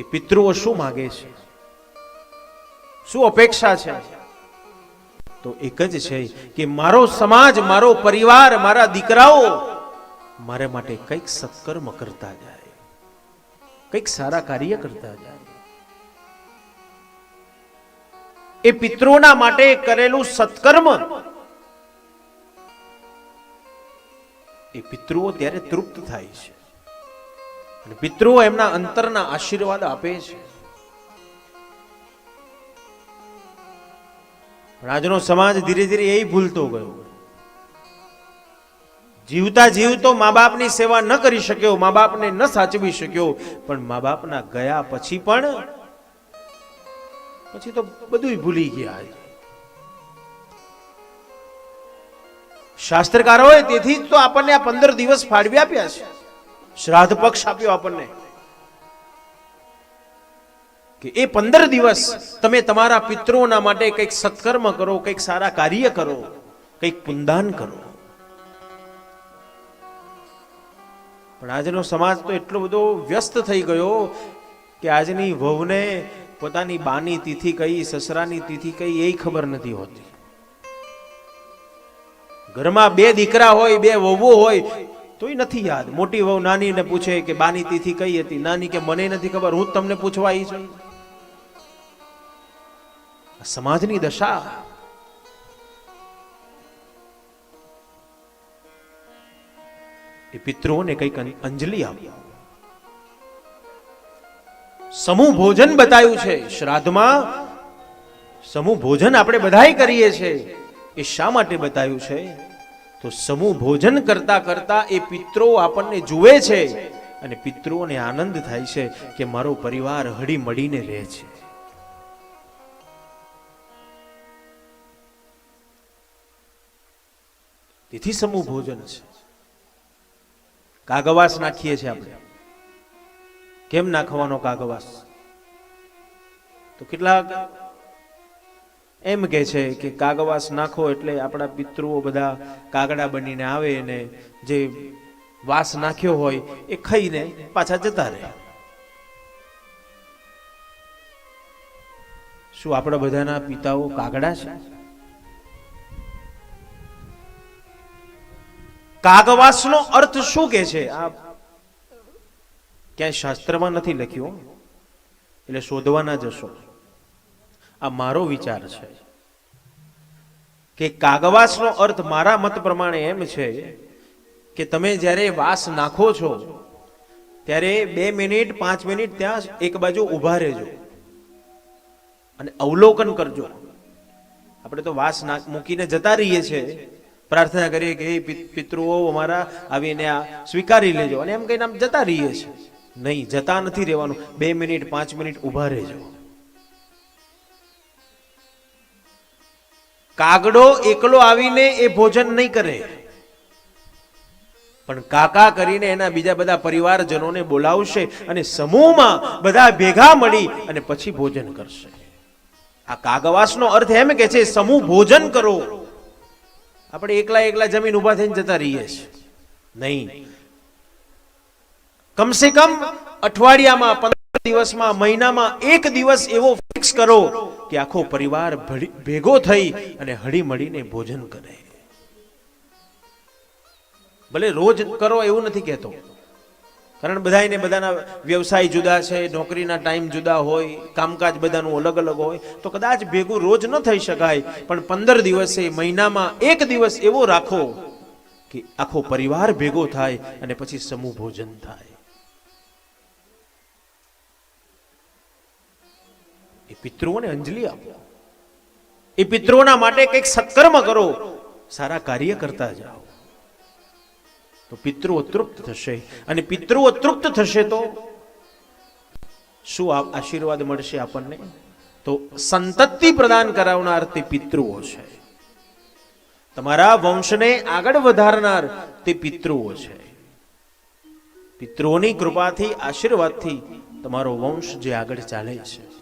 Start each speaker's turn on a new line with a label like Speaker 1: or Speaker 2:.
Speaker 1: એ પિતૃઓ શું માગે છે? શું અપેક્ષા છે? તો એક જ છે કે મારો સમાજ, મારો પરિવાર, મારા દીકરાઓ મારે માટે કંઈક સત્કર્મ કરતા જાય. કંઈક સારા કાર્ય કરતા જાય. એ પિતૃના માટે કરેલું સત્કર્મ એ પિતૃઓ ત્યારે તૃપ્ત થાય છે. અને પિતૃ એમના અંતરના આશીર્વાદ આપે છે. પણ આજનો સમાજ ધીરે ધીરે એ ભૂલતો ગયો. જીવતા જીવતો મા બાપની સેવા ન કરી શક્યો મા બાપને ન સાચવી શક્યો, પણ મા બાપના ગયા પછી પણ પછી તો બધું ભૂલી ગયા. શાસ્ત્રકારોએ તેથી જ તો આપણને આ પંદર દિવસ ફાળવી આપ્યા છે. શ્રાદ્ધ પક્ષ આપ્યો આપણને. કે એ પંદર દિવસ તમે તમારા પિતૃઓના માટે કંઈક સત્કર્મ કરો, કંઈક સારા કાર્ય કરો, કંઈક પુનદાન કરો. પણ આજનો સમાજ તો એટલો બધો વ્યસ્ત થઈ ગયો કે આજની વહુને પોતાની બાની તિથિ કઈ, સસરાની તિથિ કઈ એ ખબર નથી હોતી. ઘરમાં બે દીકરા હોય, બે વહુ હોય તોય નથી યાદ. મોટી વહુ નાનીને પૂછે કે બાની તિથિ કઈ હતી? નાની કે મને નથી ખબર. હું તમને પૂછવા આવી છું. સમાજની દશા. એ પિતૃઓને કંઈક અંજલિ આપી. સમૂહ ભોજન બતાવ્યું છે. શ્રાદ્ધમાં સમૂહ ભોજન આપણે બધાય કરીએ છીએ. એ શા માટે બતાવ્યું છે? તો સમૂહ ભોજન કરતા કરતા એ પિત્રો આપણને જુએ છે અને પિતૃઓને આનંદ થાય છે કે મારો પરિવાર હળી મળીને રહે છે. તેથી સમૂહ ભોજન છે. કાગવાસ નાખીએ છીએ આપણે. કેમ નાખવાનો કાગવાસ? તો કેટલાક એમ કે છે કે કાગવાસ નાખો એટલે આપણા પિતૃઓ બધા કાગડા બનીને આવે ને જે વાસ નાખ્યો હોય એ ખાઈને પાછા જતા રહે. શું આપણા બધાના પિતાઓ કાગડા છે? કાગવાસનો અર્થ શું કે છે? આ ક્યાંય શાસ્ત્રમાં નથી લખ્યું. એટલે શોધવાના જશો. આ મારો વિચાર છે. કે કાગવાસનો અર્થ મારા મત પ્રમાણે એમ છે કે તમે જ્યારે વાસ નાખો છો, ત્યારે બે મિનિટ, પાંચ મિનિટ ત્યાં એક બાજુ ઊભા રહેજો અને અવલોકન કરજો. આપણે તો વાસ ના, મૂકીને જતા રહીએ છીએ. પ્રાર્થના કરીએ કે પિતૃઓ, અમારા આવીને આ સ્વીકારી લેજો. અને એમ કહીને આમ જતા રહીએ છીએ. નહીં, જતા નથી રહેવાનું. બે મિનિટ, પાંચ મિનિટ ઊભા રહેજો. કાગડો એકલો આવીને એ ભોજન નહીં કરે. પણ કાકા કરીને એના બીજા બધા પરિવારજનોને બોલાવશે અને સમૂહમાં બધા ભેગા મળી અને પછી ભોજન કરશે. આ કાગવાસનો અર્થ એમ કે છે, સમૂહ ભોજન કરો. આપણે એકલા એકલા જમીન ઊભા થઈને જતા રહીએ છીએ. નહીં. કમસે કમ અઠવાડિયામાં પંદર દિવસમાં મહિનામાં એક દિવસ એવો ફિક્સ કરો કે આખો પરિવાર ભેગો થઈ અને હળી મળીને ભોજન કરે. ભલે રોજ કરો એવું નથી કહેતો. કારણ બધાને બધાના વ્યવસાય જુદા છે, નોકરીના ટાઈમ જુદા હોય, કામકાજ બધાનું અલગ અલગ હોય, તો કદાચ ભેગું રોજ ન થઈ શકાય, પણ પંદર દિવસે, મહિનામાં એક દિવસ એવો રાખો કે આખો પરિવાર ભેગો થાય અને પછી સમૂહ ભોજન થાય. પિતૃઓને અંજલિ આપો. એ પિતૃઓના માટે કંઈક સત્કર્મ કરો. સારા કાર્ય કરતા જાઓ. તો પિતૃઓ તૃપ્ત થશે. અને પિતૃઓ તૃપ્ત થશે તો શું આશીર્વાદ મળશે આપણને? તો સંતતિ પ્રદાન કરાવનાર તે પિતૃઓ છે. તમારા વંશને આગળ વધારનાર તે પિતૃઓ છે. પિતૃઓની કૃપાથી, આશીર્વાદથી તમારો વંશ જે આગળ ચાલે છે.